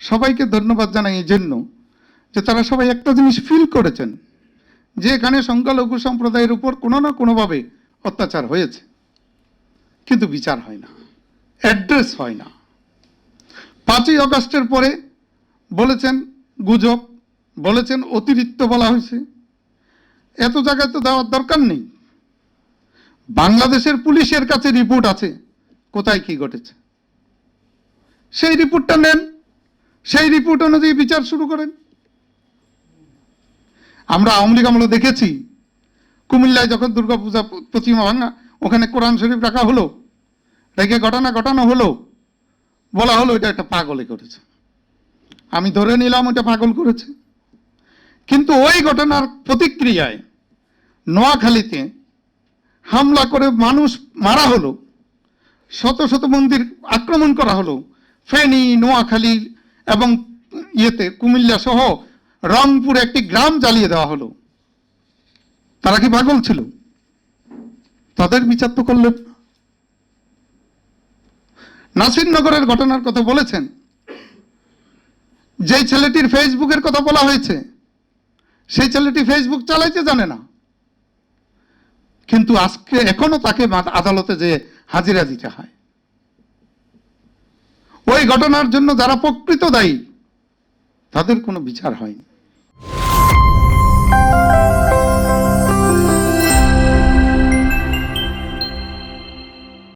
সবাইকে ধন্যবাদ জানাই এই জন্য যে তারা সবাই একটা জিনিস ফিল করেছেন, যে এখানে সংখ্যালঘু সম্প্রদায়ের উপর কোনো না কোনোভাবে অত্যাচার হয়েছে। কিন্তু বিচার হয় না অ্যাড্রেস হয় না। পাঁচই অগস্টের পরে বলেছেন গুজব, বলেছেন অতিরিক্ত বলা হয়েছে। এত জায়গায় তো দেওয়ার দরকার নেই। বাংলাদেশের পুলিশের কাছে রিপোর্ট আছে, কোথায় কি ঘটেছে। সেই রিপোর্টটা নেন সেই রিপোর্ট অনুযায়ী বিচার শুরু করেন। আমরা আওয়ামী লীগ আমলে দেখেছি, কুমিল্লায় যখন দুর্গাপূজা প্রতিমা ভাঙা, ওখানে কোরআন শরীফ রাখা হলো, রেখে ঘটনা ঘটানো হলো, বলা হলো এটা একটা পাগলে করেছে। আমি ধরে নিলাম ওটা পাগল করেছে। কিন্তু ওই ঘটনার প্রতিক্রিয়ায় নোয়াখালীতে হামলা করে মানুষ মারা হলো, শত শত মন্দির আক্রমণ করা হলো, ফেনী নোয়াখালী এবং ইয়েতে কুমিল্লা সহ রংপুর একটি গ্রাম জ্বালিয়ে দেওয়া হলো। তারা কি পাগল ছিল? তাদের বিচার তো করলেন। নাসিরনগরের ঘটনার কথা বলেছেন। যেই ছেলেটির ফেসবুকের কথা বলা হয়েছে, সেই ছেলেটি ফেসবুক চালাইতে জানে না। কিন্তু আজকে এখনও তাকে আদালতে যে হাজিরা দিতে হয়। ওই ঘটনার জন্য যারা প্রকৃত দায়ী তাদের কোনো বিচার হয়নি।